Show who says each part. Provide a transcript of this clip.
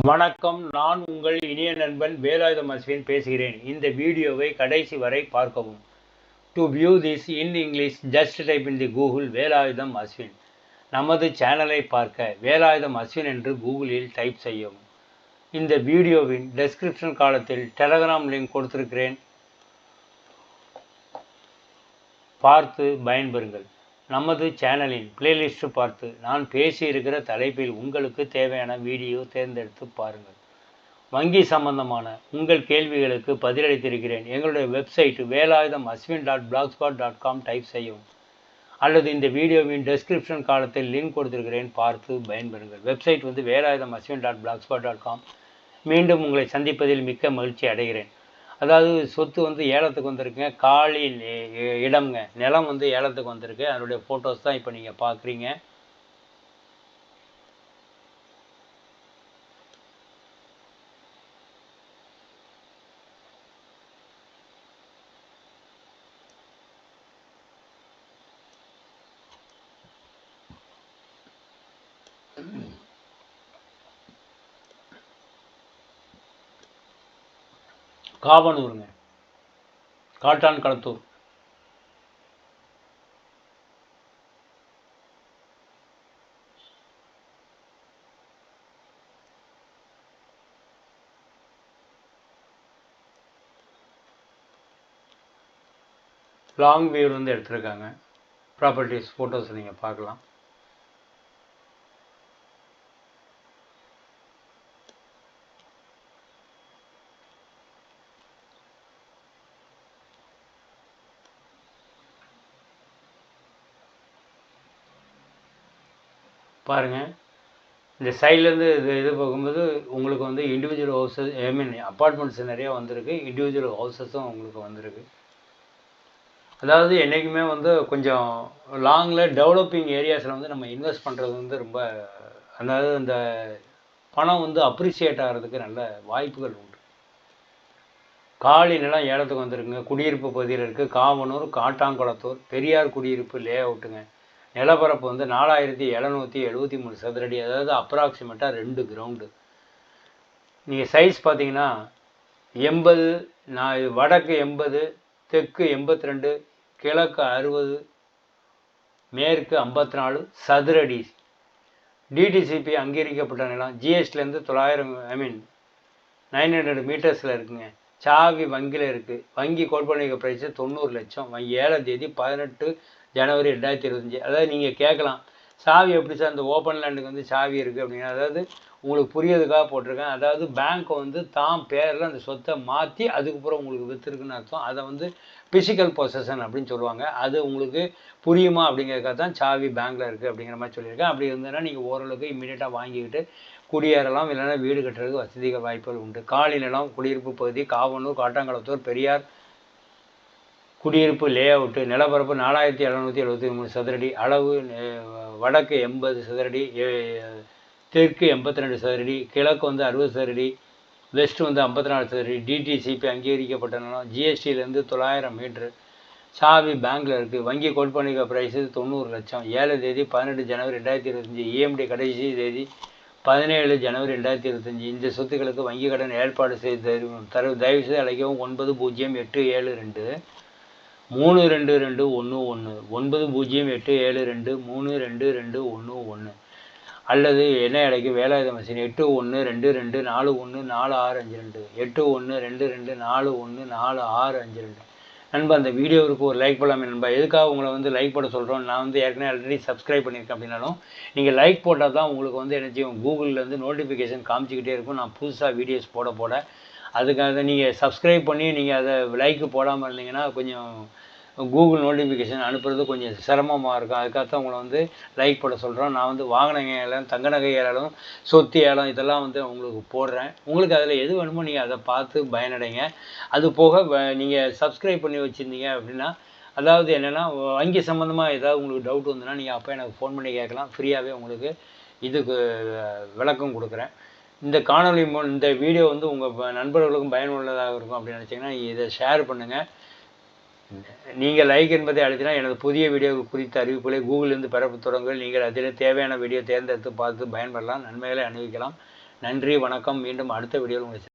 Speaker 1: வணக்கம் நான் உங்கள் இனிய நண்பன் வேலாயுதம் அஸ்வின் பேசுகிறேன். இந்த வீடியோவை கடைசி வரை பார்க்கவும். To view this in English just type in the Google Velayudham Ashwin நமது சேனலை பார்க்க வேலாயுதம் அஸ்வின் என்று கூகுளில் டைப் செய்யவும். இந்த வீடியோவின் டெஸ்கிரிப்ஷன் காலத்தில் டெலகிராம் லிங்க் கொடுத்திருக்கிறேன். பார்த்து பயன்பெறுங்கள். நமது சேனலின் பிளேலிஸ்ட் பார்த்து நான் பேசியிருக்கிற தலைப்பில் உங்களுக்கு தேவையான வீடியோ தேர்ந்தெடுத்து பாருங்கள். வங்கி சம்பந்தமான உங்கள் கேள்விகளுக்கு பதிலளித்திருக்கிறேன். எங்களுடைய website Velayudham Ashwin dot blog spot dot com type செய்யவும். அல்லது இந்த வீடியோவின் டெஸ்கிரிப்ஷன் காலத்தில் லிங்க் கொடுத்திருக்கிறேன் பார்த்து பயன்பெறுங்கள். வெப்சைட் வந்து Velayudham Ashwin dot blog spot dot com மீண்டும் உங்களை சந்திப்பதில் மிக்க மகிழ்ச்சி அடைகிறேன். அதாவது சொத்து வந்து ஏலத்துக்கு வந்திருக்குங்க. காலி இடம்ங்க. நிலம் வந்து ஏலத்துக்கு வந்திருக்கு. அதனுடைய ஃபோட்டோஸ் தான் இப்போ நீங்கள் பார்க்குறீங்க காவனூருங்க. காட்டான் களத்தூர் லாங் வியூலேருந்து எடுத்திருக்காங்க. ப்ராப்பர்ட்டிஸ் ஃபோட்டோஸ் நீங்கள் பார்க்கலாம். பாருங்கள் இந்த சைட்லேருந்து இது இது பார்க்கும்போது உங்களுக்கு வந்து individual houses I mean apartments நிறையா வந்திருக்கு. இண்டிவிஜுவல் ஹவுசஸும் உங்களுக்கு வந்திருக்கு. அதாவது என்றைக்குமே வந்து கொஞ்சம் லாங்கில் டெவலப்பிங் ஏரியாஸில் வந்து நம்ம இன்வெஸ்ட் பண்ணுறது வந்து ரொம்ப அதாவது இந்த பணம் வந்து அப்ரிசியேட் ஆகிறதுக்கு நல்ல வாய்ப்புகள் உண்டு. காலி நிலம் ஏலத்துக்கு வந்திருக்குங்க. குடியிருப்பு பகுதியில் இருக்குது காவனூர் காட்டாங்குளத்தூர் பெரியார் குடியிருப்பு லே அவுட்டுங்க நிலப்பரப்பு வந்து நாலாயிரத்தி எழுநூற்றி எழுபத்தி மூணு சதுரடி அதாவது அப்ராக்சிமேட்டாக ரெண்டு கிரவுண்டு நீங்கள் சைஸ் பார்த்தீங்கன்னா எண்பது நான் வடக்கு எண்பது தெற்கு எண்பத்தி ரெண்டு கிழக்கு அறுபது மேற்கு ஐம்பத்தி நாலு சதுரடி டிடிசிபி அங்கீகரிக்கப்பட்ட நிலம் ஜிஎஸ்டிலேருந்து தொள்ளாயிரம் ஐ மீன் நைன் ஹண்ட்ரட் மீட்டர்ஸில் இருக்குங்க. சாவி வங்கியில் இருக்குது வங்கி கோட்பணிக்க ப்ரைஸு தொண்ணூறு லட்சம். ஏழாம் தேதி பதினெட்டு ஜனவரி ரெண்டாயிரத்தி இருபத்தஞ்சி. அதாவது நீங்கள் கேட்கலாம் சாவி எப்படி சார் இந்த ஓப்பன் லேண்டுக்கு வந்து சாவி இருக்குது அப்படின்னா அதாவது உங்களுக்கு புரியதுக்காக போட்டிருக்கேன். அதாவது பேங்க் வந்து தான் பேரில் அந்த சொத்தை மாற்றி அதுக்கப்புறம் உங்களுக்கு விற்றுருக்குன்னு அர்த்தம். அதை வந்து பிசிக்கல் பொசஷன் அப்படின்னு சொல்லுவாங்க. அது உங்களுக்கு புரியுமா அப்படிங்கிறதுக்காக தான் சாவி பேங்க்கில் இருக்குது அப்படிங்கிற மாதிரி சொல்லியிருக்கேன். அப்படி இருந்ததுன்னா நீங்கள் ஓரளவுக்கு இமீடியட்டாக வாங்கிக்கிட்டு குடியேறலாம் இல்லைன்னா வீடு கட்டுறதுக்கு வசதிகள் வாய்ப்புகள் உண்டு. காலி நிலம் குடியிருப்பு பகுதி காவனூர் காட்டாங்குளத்தூர் பெரியார் குடியிருப்பு லே அவுட்டு நிலப்பரப்பு நாலாயிரத்தி எழுநூற்றி எழுபத்தி மூணு சதுரடி அளவு வடக்கு எண்பது சதுரடி தெற்கு எண்பத்தி ரெண்டு சதுரடி கிழக்கு வந்து அறுபது சதுரடி வெஸ்ட் வந்து ஐம்பத்தி நாலு சதுரடி டிடிசிபி அங்கீகரிக்கப்பட்ட நிலம் ஜிஎஸ்டியிலேருந்து தொள்ளாயிரம் மீட்ரு சாவி பேங்க்கில் இருக்குது வங்கி கொடுப்பணிக்க ப்ரைஸு தொண்ணூறு லட்சம். ஏழு தேதி பதினெட்டு ஜனவரி ரெண்டாயிரத்தி இருபத்தஞ்சி. இஎம்டி கடைசி தேதி பதினேழு ஜனவரி ரெண்டாயிரத்தி இருபத்தஞ்சி. இந்த சொத்துக்களுக்கு வங்கி கடன் ஏற்பாடு செய்து தரு- தயவுசெய்து அழைக்கவும் ஒன்பது பூஜ்ஜியம் எட்டு ஏழு ரெண்டு. மூணு ரெண்டு ரெண்டு ஒன்று ஒன்று ஒன்பது பூஜ்ஜியம் எட்டு ஏழு ரெண்டு மூணு ரெண்டு ரெண்டு ஒன்று ஒன்று அல்லது என்ன இடைக்கு வேலாயுத மிஷின் எட்டு ஒன்று ரெண்டு ரெண்டு நாலு ஒன்று நாலு ஆறு அஞ்சு ரெண்டு எட்டு ஒன்று ரெண்டு ரெண்டு நாலு ஒன்று நாலு ஆறு அஞ்சு ரெண்டு. நண்பா அந்த வீடியோவுக்கு ஒரு லைக் பண்ணலாமே நண்பா. எதுக்காக உங்களை வந்து லைக் போட சொல்கிறோம் நான் வந்து ஏற்கனவே ஆல்ரெடி சப்ஸ்கிரைப் பண்ணியிருக்கேன் அப்படின்னாலும் நீங்கள் லைக் போட்டால் தான் உங்களுக்கு வந்து என்ன செய்யும் கூகுளில் வந்து நோட்டிஃபிகேஷன் காமிச்சிக்கிட்டே இருக்கும். நான் புதுசாக வீடியோஸ் போட போட. அதுக்காக நீங்கள் சப்ஸ்கிரைப் பண்ணி நீங்கள் அதை லைக்கு போடாமல் இருந்தீங்கன்னா கொஞ்சம் கூகுள் நோட்டிஃபிகேஷன் அனுப்புறது கொஞ்சம் சிரமமாக இருக்கும். அதுக்காகத்தான் உங்களை வந்து லைக் போட சொல்கிறோம் நான் வந்து வாகன ஏலம் தங்க நகை ஏலம் சொத்து ஏலம் இதெல்லாம் வந்து உங்களுக்கு போடுறேன். உங்களுக்கு அதில் எது வேணுமோ நீங்கள் அதை பார்த்து பயனடைங்க. அது போக நீங்கள் சப்ஸ்கிரைப் பண்ணி வச்சுருந்தீங்க அப்படின்னா அதாவது என்னென்னா வங்கி சம்மந்தமாக ஏதாவது உங்களுக்கு டவுட் வந்துன்னா நீங்கள் அப்போ எனக்கு ஃபோன் பண்ணி கேட்கலாம். ஃப்ரீயாகவே உங்களுக்கு இதுக்கு விளக்கம் கொடுக்குறேன். இந்த காணொளி மூலம் இந்த வீடியோ வந்து உங்கள் நண்பர்களுக்கும் பயனுள்ளதாக இருக்கும் அப்படின்னு நினச்சிங்கன்னா இதை ஷேர் பண்ணுங்கள் நீங்கள் லைக் என்பதை அழுத்தினால் எனது புதிய வீடியோ குறித்த அறிவிப்புகளை கூகுளிலிருந்து பெற தொடங்குங்கள். நீங்கள் அதில் தேவையான வீடியோ தேர்ந்தெடுத்து பார்த்து பயன்பெறலாம். நன்மைகளை அணிவிக்கலாம் நன்றி வணக்கம். மீண்டும் அடுத்த வீடியோவில் உங்களை